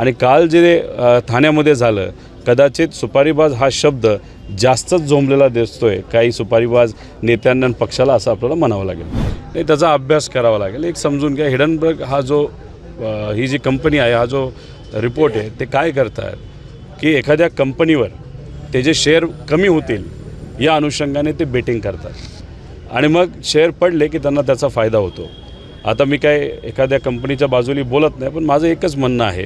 आणि काल जे ठाण्यामध्ये झालं कदाचित सुपारीबाज हा शब्द जास्तच झोंबलेला दिसतोय. काही सुपारीबाज नेत्यांना पक्षाला असं आपल्याला म्हणावं लागेल. नाही त्याचा अभ्यास करावा लागेल. एक समजून घ्या हिडनबर्ग हा जो ही जी कंपनी आहे हा जो रिपोर्ट आहे ते काय करतात? की एखाद्या कंपनीवर ते जे शेअर कमी होतील या अनुषंगाने ते बेटिंग करतात. आणि मग शेअर पडले की त्यांना त्याचा फायदा होतो. आता मी काय एखाद्या कंपनीच्या बाजूली बोलत नाही पण माझं एकच म्हणणं आहे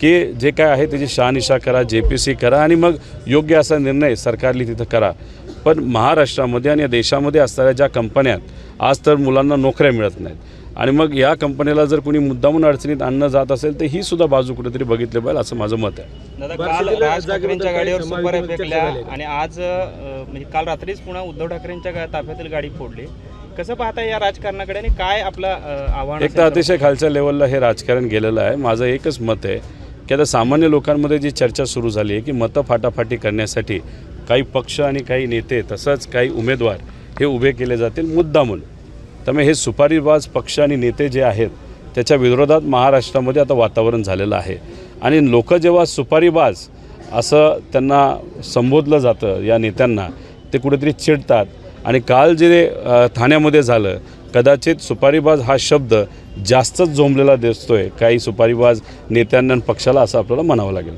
की जे काय आहे त्याची शहानिशा करा जे पी सी करा आणि मग योग्य असा निर्णय सरकारने तिथं करा. पण महाराष्ट्रामध्ये आणि या देशामध्ये असणाऱ्या ज्या कंपन्या आज तर मुलांना नोकऱ्या मिळत नाहीत. आणि मग या कंपनीला जर कोणी मुद्दामून अडचणीत आणणं जात असेल तर ही सुद्धा बाजू कुठेतरी बघितली पाहिजे असं माझं मत आहे. काल राज ठाकरेंच्या गाडीवर सुपाऱ्या फेकल्या? आणि आज म्हणजे काल रात्रीच पुन्हा उद्धव ठाकरेंच्या ताफ्यातील गाडी फोडली. कसं पाहता या राजकारणाकडे आणि काय आपलं आव्हान एक तर अतिशय खालच्या लेवलला हे राजकारण गेलेलं आहे. माझं एकच मत आहे की आता सामान्य लोकांमध्ये जी चर्चा सुरू झाली आहे की मतं फाटाफाटी करण्यासाठी काही पक्ष आणि काही नेते तसंच काही उमेदवार हे उभे केले जातील मुद्दा म्हणून त्यामुळे हे सुपारीबाज पक्ष आणि नेते जे आहेत त्याच्या विरोधात महाराष्ट्रामध्ये आता वातावरण झालेलं आहे. आणि लोक जेव्हा सुपारीबाज असं त्यांना संबोधलं जातं या नेत्यांना ते कुठेतरी चिडतात. आणि काल जे ठाण्यामध्ये झालं कदाचित सुपारीबाज हा शब्द जास्तच जोमलेला दिसतोय. काही सुपारीबाज नेत्यांना पक्षाला असं आपल्याला म्हणावं लागेल.